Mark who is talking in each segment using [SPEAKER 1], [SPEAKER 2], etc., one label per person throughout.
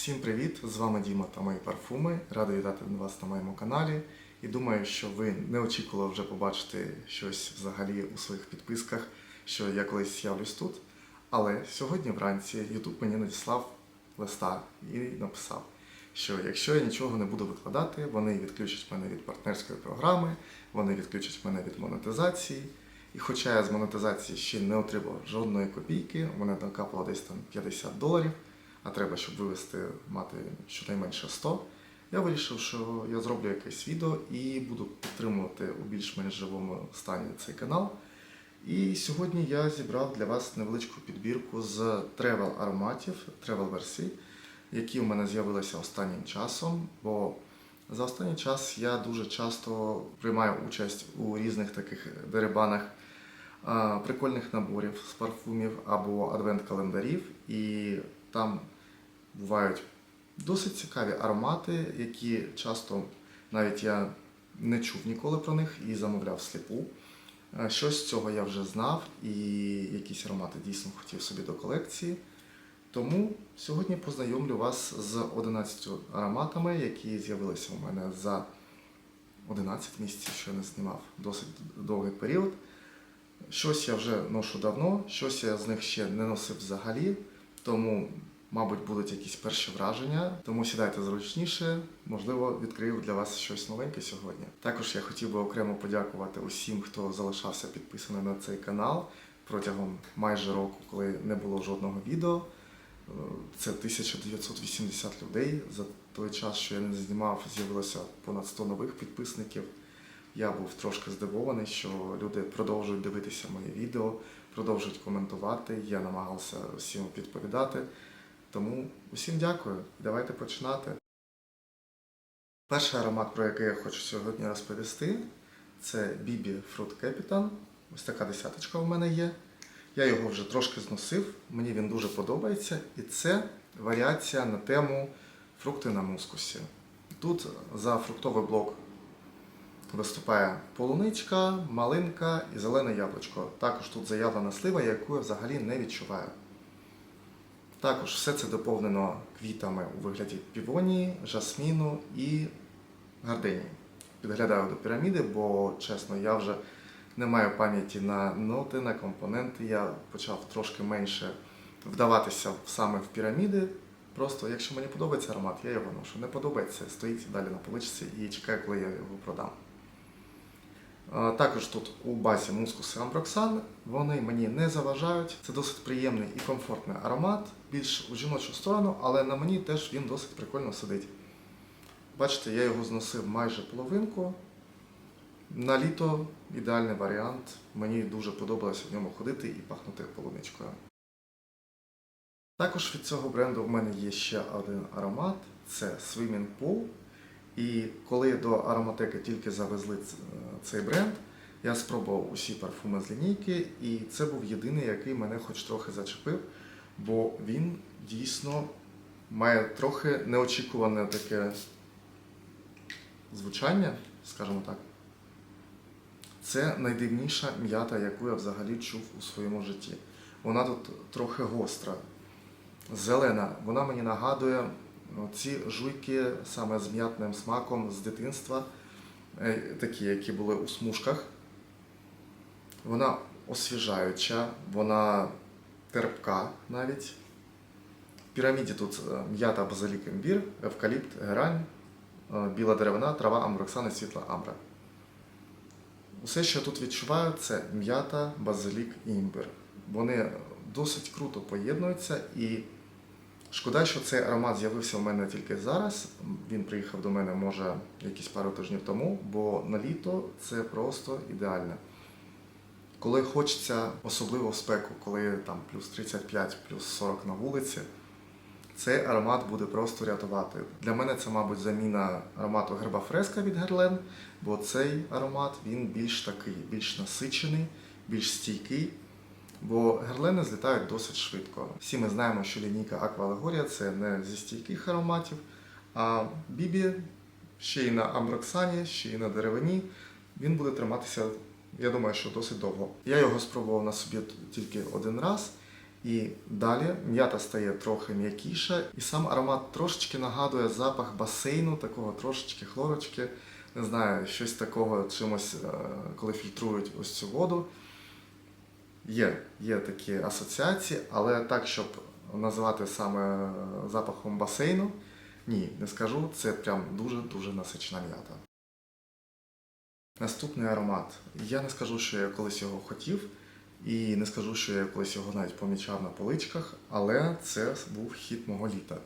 [SPEAKER 1] Всім привіт! З вами Діма та мої парфуми. Радий вітати вас на моєму каналі. І думаю, що ви не очікували вже побачити щось взагалі у своїх підписках, що я колись з'явлюсь тут. Але сьогодні вранці YouTube мені надіслав листа і написав, що якщо я нічого не буду викладати, вони відключать мене від партнерської програми, вони відключать мене від монетизації. І хоча я з монетизації ще не отримав жодної копійки, мене накапало десь там 50 доларів, а треба, щоб вивести, мати щонайменше 100, я вирішив, що я зроблю якесь відео і буду підтримувати у більш-менш живому стані цей канал. І сьогодні я зібрав для вас невеличку підбірку з тревел ароматів, тревел версій, які у мене з'явилися останнім часом. Бо за останній час я дуже часто приймаю участь у різних таких дерибанах прикольних наборів з парфумів або адвент-календарів, і там бувають досить цікаві аромати, які часто навіть я не чув ніколи про них і замовляв сліпу. Е, Щось з цього я вже знав, і якісь аромати дійсно хотів собі до колекції. Тому сьогодні познайомлю вас з 11 ароматами, які з'явилися у мене за 11 місяців, що я не знімав досить довгий період. Щось я вже ношу давно, щось я з них ще не носив взагалі, тому, мабуть, будуть якісь перші враження. Тому сідайте зручніше, можливо, відкрию для вас щось новеньке сьогодні. Також я хотів би окремо подякувати усім, хто залишався підписаний на цей канал протягом майже року, коли не було жодного відео. Це 1980 людей. За той час, що я не знімав, з'явилося понад 100 нових підписників. Я був трошки здивований, що люди продовжують дивитися мої відео, продовжують коментувати. Я намагався всім відповідати. Тому усім дякую. Давайте починати. Перший аромат, про який я хочу сьогодні розповісти, це Bibi Fruit Capitan. Ось така десяточка у мене є. Я його вже трошки зносив, мені він дуже подобається. І це варіація на тему фрукти на мускусі. Тут за фруктовий блок виступає полуничка, малинка і зелене яблучко. Також тут заявлена слива, яку я взагалі не відчуваю. Також все це доповнено квітами у вигляді півонії, жасміну і гарденії. Підглядаю до піраміди, бо чесно, я вже не маю пам'яті на ноти, на компоненти. Я почав трошки менше вдаватися саме в піраміди. Просто, якщо мені подобається аромат, я його ношу. Не подобається, стоїть далі на поличці і чекає, коли я його продам. Е, Також тут у базі мускус і амброксан. Вони мені не заважають. Це досить приємний і комфортний аромат, більш у жіночу сторону, але на мені теж він досить прикольно сидить. Бачите, я його зносив майже половинку. На літо ідеальний варіант. Мені дуже подобалося в ньому ходити і пахнути полуничкою. Також від цього бренду в мене є ще один аромат це Swimming Pool. І коли до ароматеки тільки завезли цей бренд, я спробував усі парфуми з лінійки, і це був єдиний, який мене хоч трохи зачепив, бо він дійсно має трохи неочікуване таке звучання, скажімо так. Це найдивніша м'ята, яку я взагалі чув у своєму житті. Вона тут трохи гостра, зелена. Вона мені нагадує ці жуйки саме з м'ятним смаком з дитинства, е, такі, які були у смужках. Вона освіжаюча, вона терпка навіть. В піраміді тут е, м'ята, базилік, імбір, евкаліпт, герань, е, біла деревина, трава, амброксан і світла амбра. Усе, що я тут відчуваю, це м'ята, базилік і імбир. Вони досить круто поєднуються і шкода, що цей аромат з'явився в мене тільки зараз. Він приїхав до мене, може, якісь пару тижнів тому, бо на літо це просто ідеально. Коли хочеться, особливо в спеку, коли там плюс 35, плюс 40 на вулиці, цей аромат буде просто рятувати. Для мене це, мабуть, заміна аромату герба фреска від Герлен, бо цей аромат він більш такий, більш насичений, більш стійкий. Бо герлени злітають досить швидко. Всі ми знаємо, що лінійка Allegoria це не зі стійких ароматів, а Бібі ще й на амброксані, ще й на деревині. Він буде триматися, я думаю, що досить довго. Я його спробував на собі тільки один раз, І далі м'ята стає трохи м'якіша, і сам аромат трошечки нагадує запах басейну, такого трошечки хлорочки. Не знаю, щось такого чимось, е, коли фільтрують ось цю воду. Є, є такі асоціації, але так, щоб називати саме запахом басейну, ні, не скажу. Це прям дуже-дуже насичена м'ята. Наступний аромат. Я не скажу, що я колись його хотів, і не скажу, що я колись його навіть помічав на поличках, але це був хід мого літа.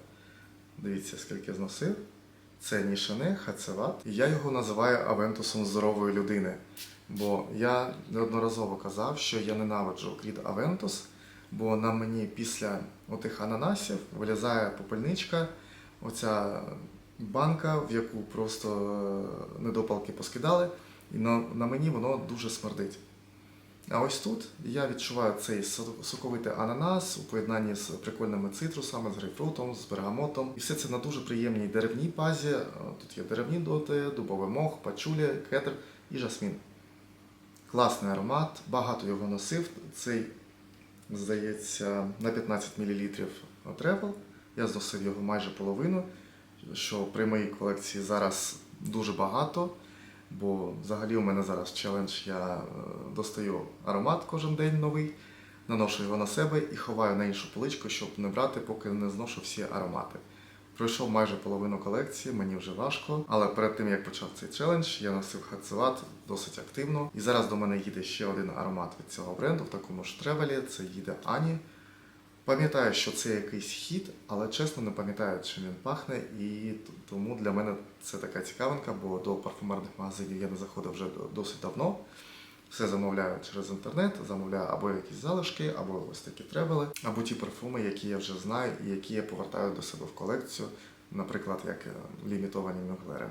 [SPEAKER 1] Дивіться, скільки зносив. Це Нішане Хацеват. І я його називаю Авентусом здорової людини. Бо я неодноразово казав, що я ненавиджу крід Авентус, бо на мені після отих ананасів вилізає попельничка, оця банка, в яку просто е, недопалки поскидали, і на, на мені воно дуже смердить. А ось тут я відчуваю цей соковитий ананас у поєднанні з прикольними цитрусами, з грейпфрутом, з бергамотом. І все це на дуже приємній деревній базі. Е, Тут є деревні доти, дубовий мох, пачуля, кетр і жасмін. Класний аромат, багато його носив. Цей, здається, на 15 мл тревел. Я зносив його майже половину, що при моїй колекції зараз дуже багато. Бо взагалі у мене зараз челендж, я е, достаю аромат кожен день новий, наношу його на себе і ховаю на іншу поличку, щоб не брати, поки не зношу всі аромати. Пройшов майже половину колекції, мені вже важко. Але перед тим як почав цей челендж, я носив хацеват досить активно. І зараз до мене їде ще один аромат від цього бренду в такому ж тревелі. Це їде Ані. Пам'ятаю, що це якийсь хід, але чесно не пам'ятаю, чим він пахне, і тому для мене це така цікавинка, бо до парфумерних магазинів я не заходив вже досить давно. Все замовляю через інтернет, замовляю або якісь залишки, або ось такі тревели, або ті парфуми, які я вже знаю і які я повертаю до себе в колекцію, наприклад, як е, лімітовані мюглери.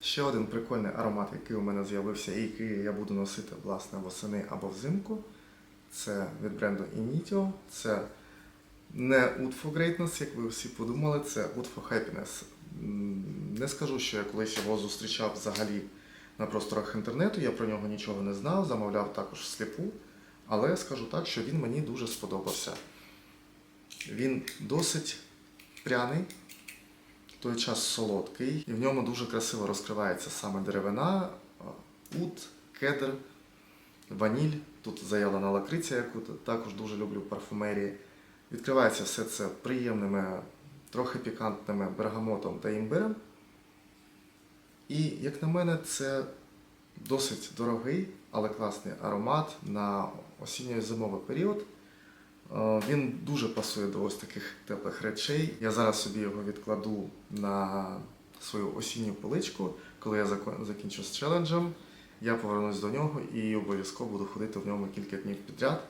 [SPEAKER 1] Ще один прикольний аромат, який у мене з'явився і який я буду носити власне восени або взимку. Це від бренду Initio. Це не Oud for Greatness, як ви всі подумали, це Oud for Happiness. Не скажу, що я колись його зустрічав взагалі на просторах інтернету, я про нього нічого не знав, замовляв також всліпу, але скажу так, що він мені дуже сподобався. Він досить пряний, в той час солодкий, і в ньому дуже красиво розкривається саме деревина, ут, кедр, ваніль. Тут заявлена лакриця, яку також дуже люблю парфумерії. Відкривається все це приємними, трохи пікантними бергамотом та імбирем. І, як на мене, це досить дорогий, але класний аромат на осінньо-зимовий період. Е, Він дуже пасує до ось таких теплих речей. Я зараз собі його відкладу на свою осінню поличку, коли я закінчу з челенджем. Я повернусь до нього і обов'язково буду ходити в ньому кілька днів підряд.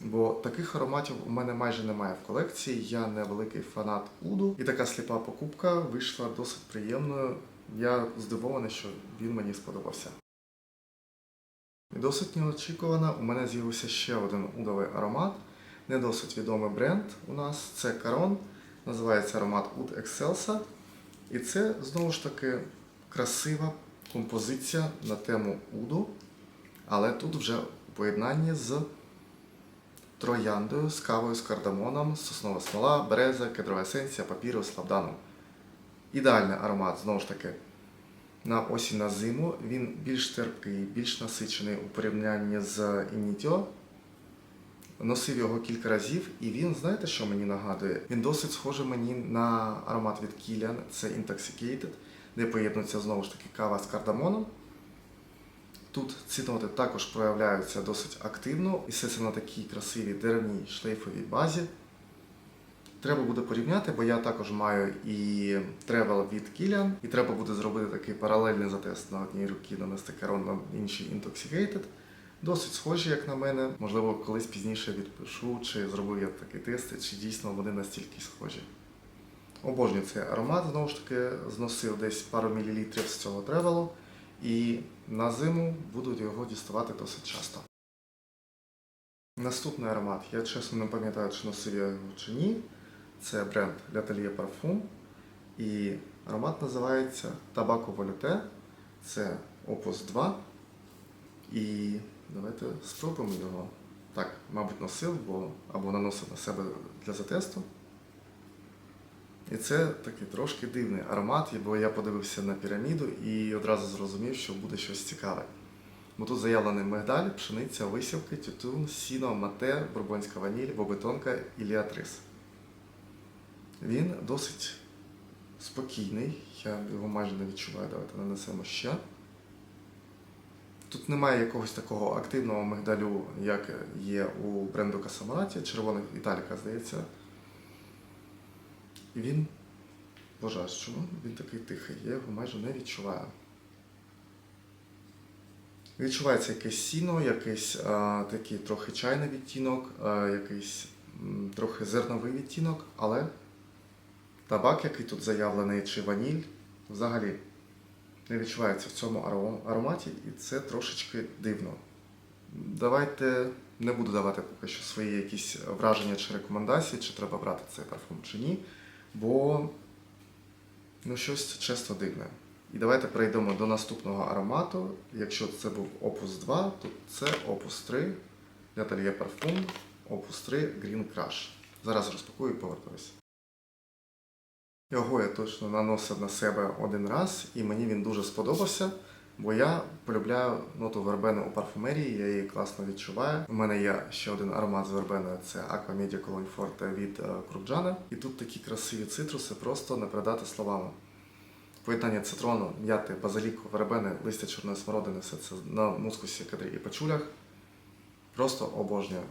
[SPEAKER 1] Бо таких ароматів у мене майже немає в колекції. Я не великий фанат Уду. І така сліпа покупка вийшла досить приємною. Я здивований, що він мені сподобався. І досить неочікувано у мене з'явився ще один удовий аромат. Не досить відомий бренд у нас. Це Caron. Називається аромат Oud Excelsa. І це знову ж таки красива композиція на тему Уду. Але тут вже у поєднанні з трояндою, з кавою, з кардамоном, соснова смола, береза, кедрова есенція, папірус, лавданом. Ідеальний аромат, знову ж таки, на осінь на зиму. Він більш терпкий, більш насичений у порівнянні з Інітьо. Носив його кілька разів, і він, знаєте, що мені нагадує? Він досить схожий мені на аромат від Kilian, це Intoxicated, де поєднується знову ж таки кава з кардамоном. Тут ці ноти також проявляються досить активно, і все це на такій красивій деревній шлейфовій базі. Треба буде порівняти, бо я також маю і тревел від Kilian, і треба буде зробити такий паралельний затест на одній руці нанести Caron, на іншій Intoxicated. Досить схожі, як на мене. Можливо, колись пізніше відпишу, чи зробив я такий тест, чи дійсно вони настільки схожі. Обожнюю цей аромат, знову ж таки, зносив десь пару мілілітрів з цього тревелу, і на зиму буду його діставати досить часто. Наступний аромат. Я чесно не пам'ятаю, чи носив я його чи ні. Це бренд L'Atelier Parfum. І аромат називається Табако Волюте. Це Opus 2. І давайте спробуємо його. так, мабуть, носив, бо або наносив на себе для затесту. І це такий трошки дивний аромат, бо я подивився на піраміду і одразу зрозумів, що буде щось цікаве. Бо тут заявлений мигдаль, пшениця, висівки, тютюн, сіно, мате, бурбонська ваніль, бобетонка і ліатрис. Він досить спокійний, я його майже не відчуваю. Давайте нанесемо ще. Тут немає якогось такого активного мигдалю, як є у бренду Касамараті, червоних Італіка, здається. Він, а чому він такий тихий? Я його майже не відчуваю. Відчувається якесь сіно, якийсь а, такий трохи чайний відтінок, а, якийсь м, трохи зерновий відтінок, але табак, який тут заявлений, чи ваніль, взагалі не відчувається в цьому ароматі, і це трошечки дивно. Давайте не буду давати поки що свої якісь враження чи рекомендації, чи треба брати цей парфум чи ні, бо ну, щось чесно дивне. І давайте перейдемо до наступного аромату. Якщо це був Opus 2, то це Opus 3 L'Atelier Parfum Opus 3 Green Crush. Зараз розпакую і повертаюся. Його я точно наносив на себе один раз, і мені він дуже сподобався, бо я полюбляю ноту вербени у парфумерії, я її класно відчуваю. У мене є ще один аромат з вербеною, це Aqua Media Cologne Forte від е, Крупджана. І тут такі красиві цитруси, просто не передати словами. Поєднання цитрону, м'яти, базиліку, вербени, листя чорної смородини, все це на мускусі, кадрі і пачулях. Просто обожнюю.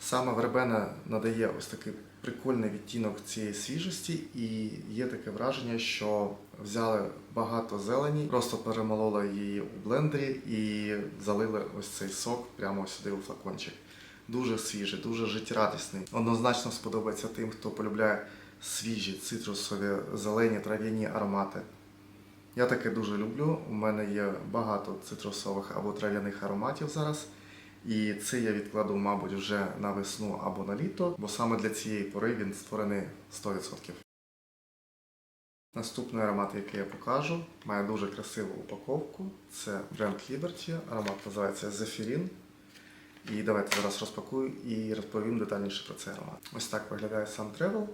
[SPEAKER 1] Саме вербена надає ось такий прикольний відтінок цієї свіжості, і є таке враження, що взяли багато зелені, просто перемололи її у блендері і залили ось цей сок прямо сюди у флакончик. Дуже свіжий, дуже життєрадісний. Однозначно сподобається тим, хто полюбляє свіжі, цитрусові, зелені, трав'яні аромати. Я таке дуже люблю. У мене є багато цитрусових або трав'яних ароматів зараз. І це я відкладу, мабуть, вже на весну або на літо, бо саме для цієї пори він створений 100%. Наступний аромат, який я покажу, має дуже красиву упаковку. Це бренд Liberty. Аромат називається Zephyrin. І давайте зараз розпакую і розповім детальніше про цей аромат. Ось так виглядає сам Travel.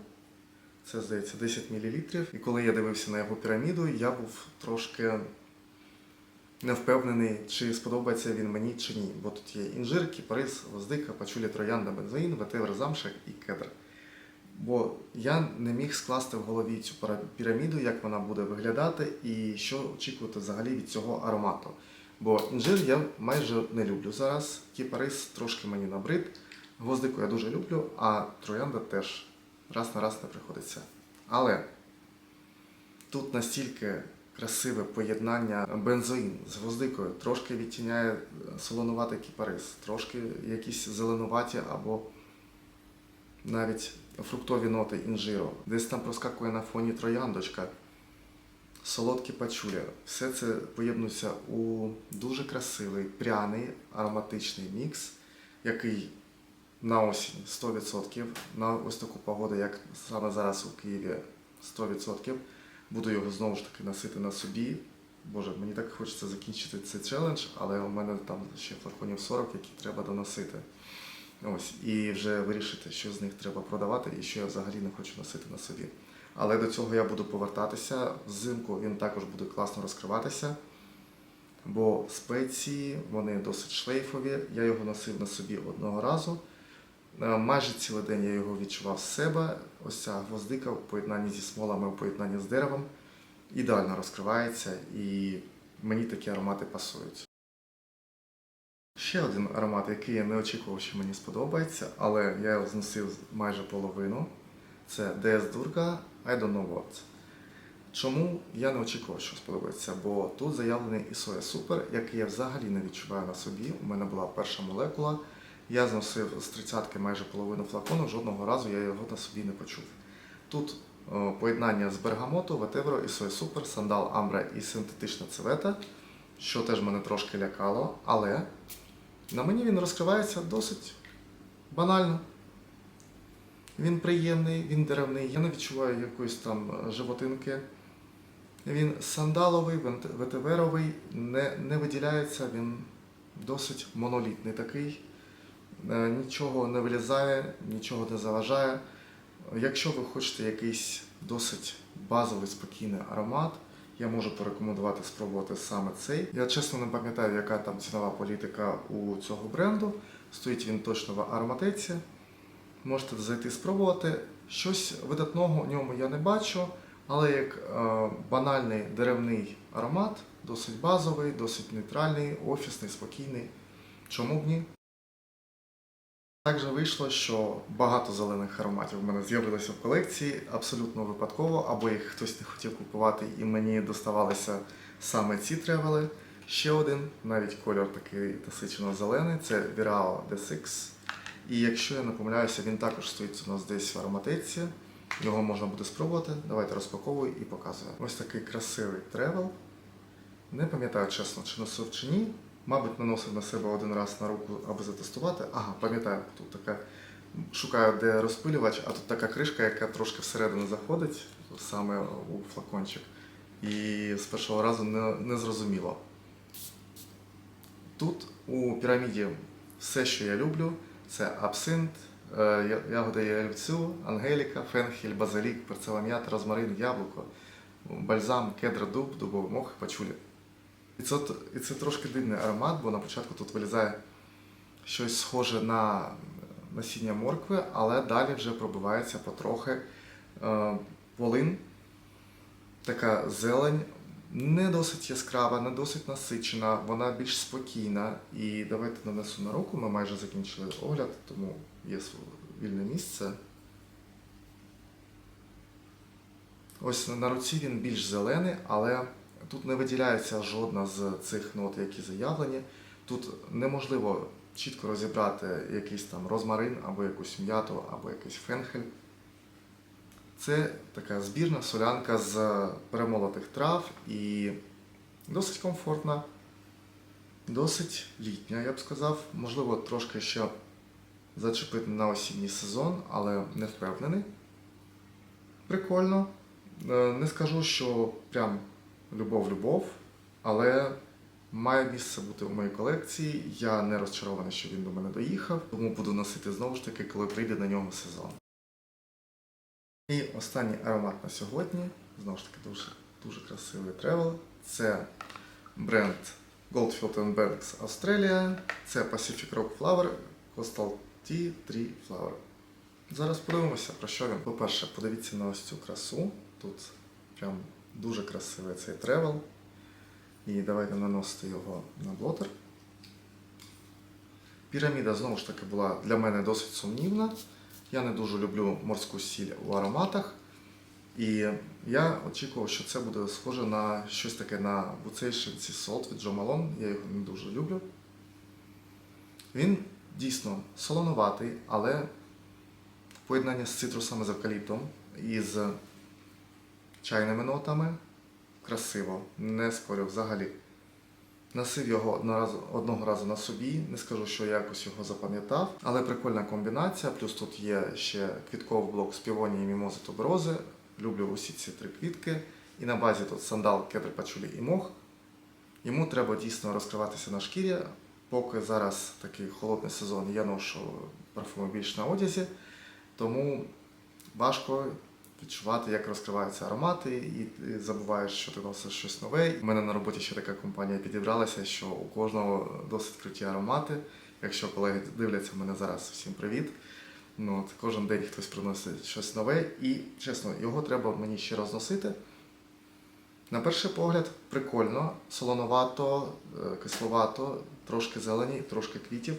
[SPEAKER 1] Це, здається, 10 мл. І коли я дивився на його піраміду, я був трошки не впевнений, чи сподобається він мені чи ні. Бо тут є інжир, кіпарис, гвоздика, пачулі троянда, бензоїн, ветивер замшек і кедр. Бо я не міг скласти в голові цю піраміду, як вона буде виглядати і що очікувати взагалі від цього аромату. Бо інжир я майже не люблю зараз, кіпарис трошки мені набрид, гвоздику я дуже люблю, а троянда теж раз на раз не приходиться. Але тут настільки красиве поєднання бензоїн з гвоздикою, трошки відтіняє солонуватий кіпарис, трошки якісь зеленуваті або навіть фруктові ноти інжиру. Десь там проскакує на фоні трояндочка, солодкі пачуля. Все це поєднується у дуже красивий, пряний, ароматичний мікс, який на осінь 100%, на ось таку погоду, як саме зараз у Києві 100%. Буду його знову ж таки носити на собі. Боже, мені так хочеться закінчити цей челендж, але у мене там ще флаконів 40, які треба доносити. Ось, і вже вирішити, що з них треба продавати і що я взагалі не хочу носити на собі. Але до цього я буду повертатися. Взимку він також буде класно розкриватися, бо спеції вони досить шлейфові. Я його носив на собі одного разу. Е, Майже цілий день я його відчував з себе. Ось ця гвоздика в поєднанні зі смолами, в поєднанні з деревом ідеально розкривається, і мені такі аромати пасують. Ще один аромат, який я не очікував, що мені сподобається, але я його зносив майже половину. Це DS Durga I don't know what. Чому я не очікував, що сподобається? Бо тут заявлений Ісоя Супер, який я взагалі не відчуваю на собі. У мене була перша молекула. Я зносив з тридцятки майже половину флакону, жодного разу я його на собі не почув. Тут о, поєднання з бергамоту, ветеверо, Ісоя Супер, сандал Амбра і синтетична цвета, що теж мене трошки лякало, але на мені він розкривається досить банально. Він приємний, він деревний, я не відчуваю якоїсь там е, животинки. Він сандаловий, ветиверовий, не, не виділяється, він досить монолітний такий. Е, нічого не вилізає, нічого не заважає. Якщо ви хочете якийсь досить базовий спокійний аромат, я можу порекомендувати спробувати саме цей. Я чесно не пам'ятаю, яка там цінова політика у цього бренду. Стоїть він точно в ароматеці. Можете зайти спробувати. Щось видатного в ньому я не бачу, але як е, банальний деревний аромат, досить базовий, досить нейтральний, офісний, спокійний. Чому б ні? Так же вийшло, що багато зелених ароматів в мене з'явилося в колекції абсолютно випадково, або їх хтось не хотів купувати, і мені доставалися саме ці тревели. Ще один, навіть кольор такий насичено зелений, це Virao D6. І якщо я не помиляюся, він також стоїть у нас десь в ароматеці. Його можна буде спробувати. Давайте розпаковую і показую. Ось такий красивий тревел. Не пам'ятаю чесно, чи носив чи ні. Мабуть, наносив на себе один раз на руку, аби затестувати. Ага, пам'ятаю, тут така. Шукаю, де розпилювач, а тут така кришка, яка трошки всередину заходить, саме у флакончик. І з першого разу не, не зрозуміло. Тут у піраміді все, що я люблю, це абсинт, е, я- ягода ялівцю, ангеліка, фенхель, базилік, перцелам'ят, розмарин, яблуко, бальзам, кедра, дуб, дубовий мох, пачулі. І це, і це трошки дивний аромат, бо на початку тут вилізає щось схоже на насіння моркви, але далі вже пробивається потрохи е, полин, така зелень, не досить яскрава, не досить насичена, вона більш спокійна. І давайте нанесу на руку. Ми майже закінчили огляд, тому є вільне місце. Ось на руці він більш зелений, але тут не виділяється жодна з цих нот, які заявлені. Тут неможливо чітко розібрати якийсь там розмарин, або якусь м'яту, або якийсь фенхель. Це така збірна солянка з перемолотих трав і досить комфортна, досить літня, я б сказав. Можливо, трошки ще зачепити на осінній сезон, але не впевнений. Прикольно. Е, Не скажу, що прям любов-любов, але має місце бути у моїй колекції. Я не розчарований, що він до мене доїхав, тому буду носити знову ж таки, коли прийде на нього сезон. І останній аромат на сьогодні, знову ж таки, дуже, дуже красивий тревел. Це бренд Goldfield Banks Australia. Це Pacific Rock Flower Coastal Tea 3 Flower. Зараз подивимося, про що він. По-перше, подивіться на ось цю красу. Тут прям дуже красивий цей тревел. І давайте наносити його на блотер. Піраміда знову ж таки була для мене досить сумнівна. Я не дуже люблю морську сіль у ароматах. І я очікував, що це буде схоже на щось таке на Sea Salt від Джо Малон. Я його не дуже люблю. Він дійсно солоноватий, але в поєднанні з цитрусами з евкаліптом і з чайними нотами красиво, не спорю взагалі. Носив його одного одного разу на собі, не скажу, що я якось його запам'ятав, але прикольна комбінація. Плюс тут є ще квітковий блок з півонії, мімози, туберози. Люблю усі ці три квітки. І на базі тут сандал, кедр, пачулі і мох. Йому треба дійсно розкриватися на шкірі. Поки зараз такий холодний сезон, я ношу парфуми більш на одязі, тому важко відчувати, як розкриваються аромати, і забуваєш, що ти носиш щось нове. У мене на роботі ще така компанія підібралася, що у кожного досить круті аромати. Якщо колеги дивляться мене зараз, всім привіт. Ну, от, кожен день хтось приносить щось нове, і чесно, його треба мені ще розносити. На перший погляд, прикольно, солоновато, е, кисловато, трошки зелені, трошки квітів.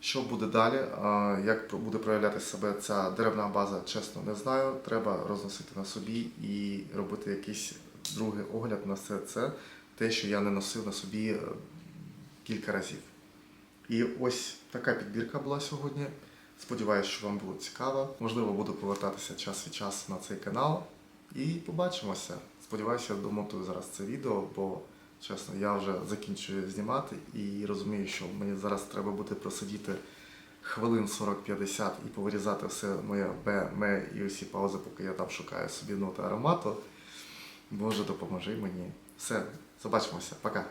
[SPEAKER 1] Що буде далі? Як буде проявляти себе ця деревна база, чесно, не знаю. Треба розносити на собі і робити якийсь другий огляд на все це, те, що я не носив на собі е, кілька разів. І ось така підбірка була сьогодні. Сподіваюся, що вам було цікаво. Можливо, буду повертатися час від часу на цей канал. І побачимося. Сподіваюся, я домотую зараз це відео, бо чесно, я вже закінчую знімати і розумію, що мені зараз треба буде просидіти хвилин 40-50 і повирізати все моє Б, М і усі паузи, поки я там шукаю собі ноти аромату. Боже, допоможи мені. Все, побачимося, пока.